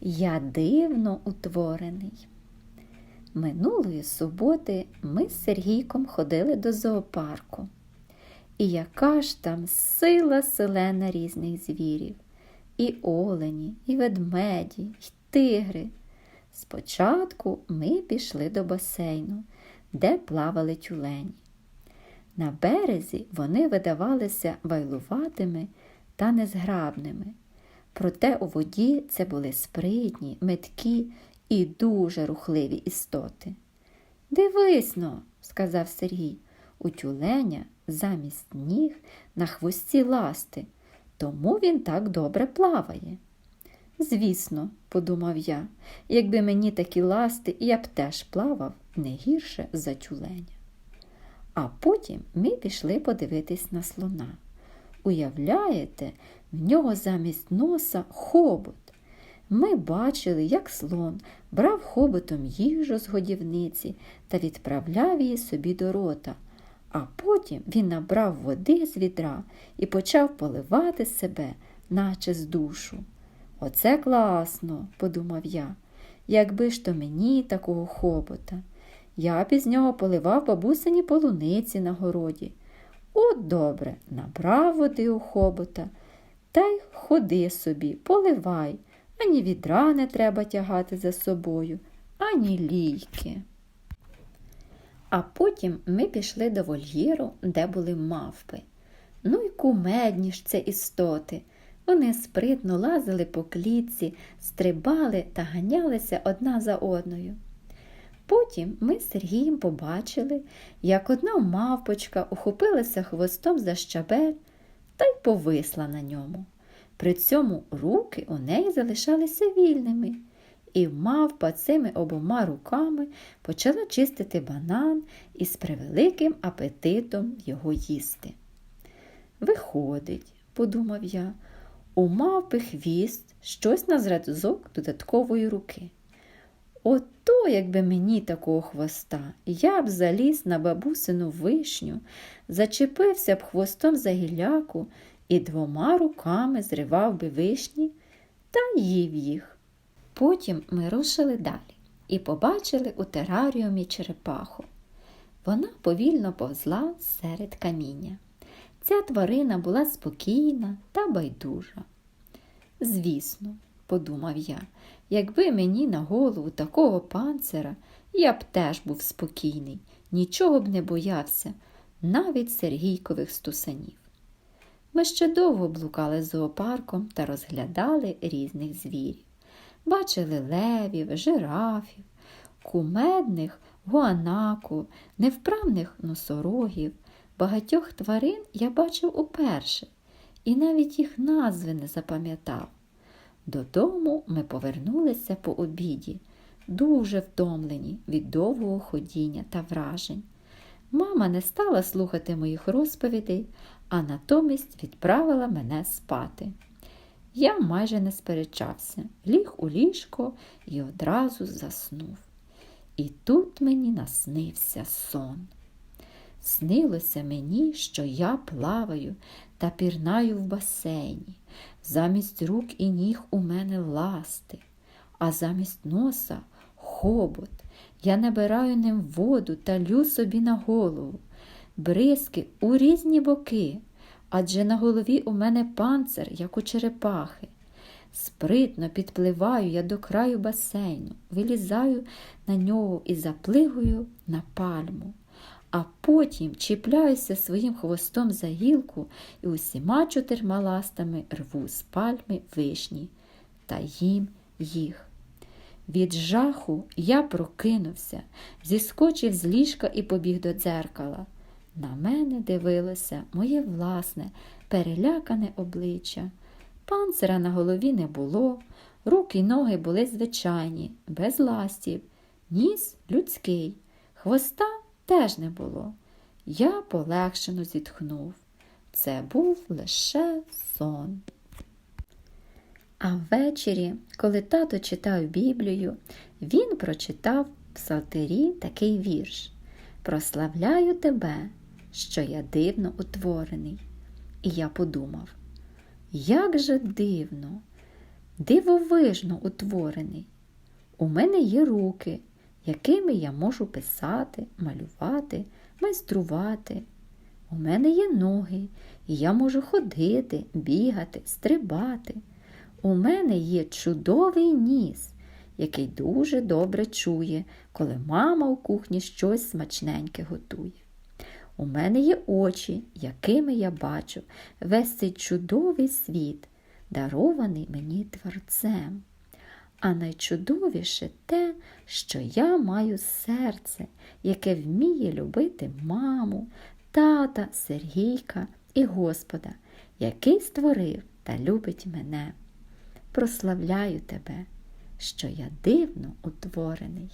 Я дивно утворений. Минулої суботи ми з Сергійком ходили до зоопарку. І яка ж там сила селена різних звірів, і олені, і ведмеді, і тигри. Спочатку ми пішли до басейну, де плавали тюлені. На березі вони видавалися вайлуватими та незграбними. Проте у воді це були спритні, меткі і дуже рухливі істоти. Дивись но, сказав Сергій, у тюленя замість ніг на хвості ласти, тому він так добре плаває. Звісно, подумав я, якби мені такі ласти, я б теж плавав не гірше за тюленя. А потім ми пішли подивитись на слона. Уявляєте, в нього замість носа хобот. Ми бачили, як слон брав хоботом їжу з годівниці та відправляв її собі до рота, а потім він набрав води з відра і почав поливати себе, наче з душу. Оце класно, подумав я, якби ж то мені такого хобота. Я б із нього поливав бабусині полуниці на городі. От добре, набрав води у хобота, та й ходи собі, поливай, ані відра не треба тягати за собою, ані лійки. А потім ми пішли до вольєру, де були мавпи. Ну й кумедні ж це істоти. Вони спритно лазили по клітці, стрибали та ганялися одна за одною. Потім ми з Сергієм побачили, як одна мавпочка ухопилася хвостом за щабель та й повисла на ньому. При цьому руки у неї залишалися вільними, і мавпа цими обома руками почала чистити банан і з превеликим апетитом його їсти. Виходить, подумав я, у мавпи хвіст щось на зразок додаткової руки. Ото, якби мені такого хвоста, я б заліз на бабусину вишню, зачепився б хвостом за гілляку і двома руками зривав би вишні та їв їх. Потім ми рушили далі і побачили у тераріумі черепаху. Вона повільно повзла серед каміння. Ця тварина була спокійна та байдужа. Звісно, подумав я, якби мені на голову такого панцира, я б теж був спокійний, нічого б не боявся, навіть Сергійкових стусанів. Ми ще довго блукали зоопарком та розглядали різних звірів. Бачили левів, жирафів, кумедних гуанаку, невправних носорогів. Багатьох тварин я бачив уперше і навіть їх назви не запам'ятав. Додому ми повернулися по обіді, дуже втомлені від довгого ходіння та вражень. Мама не стала слухати моїх розповідей, а натомість відправила мене спати. Я майже не сперечався, ліг у ліжко і одразу заснув. І тут мені наснився сон. Снилося мені, що я плаваю та пірнаю в басейні. Замість рук і ніг у мене ласти, а замість носа хобот. Я набираю ним воду та лю собі на голову, бризки у різні боки, адже на голові у мене панцир, як у черепахи. Спритно підпливаю я до краю басейну, вилізаю на нього і заплигую на пальму а потім чіпляюся своїм хвостом за гілку і усіма чотирма ластами рву з пальми вишні та їм їх. Від жаху я прокинувся, зіскочив з ліжка і побіг до дзеркала. На мене дивилося моє власне, перелякане обличчя. Панцира на голові не було, руки й ноги були звичайні, без ластів, ніс людський, хвоста теж не було. Я полегшено зітхнув. Це був лише сон. А ввечері, коли тато читав Біблію, він прочитав в псалтирі такий вірш Прославляю тебе, що я дивно утворений. І я подумав, як же дивно, дивовижно утворений. У мене є руки, якими я можу писати, малювати, майструвати. У мене є ноги, і я можу ходити, бігати, стрибати. У мене є чудовий ніс, який дуже добре чує, коли мама у кухні щось смачненьке готує. У мене є очі, якими я бачу весь цей чудовий світ, дарований мені творцем. А найчудовіше те, що я маю серце, яке вміє любити маму, тата, Сергійка і Господа, який створив та любить мене. Прославляю тебе, що я дивно утворений.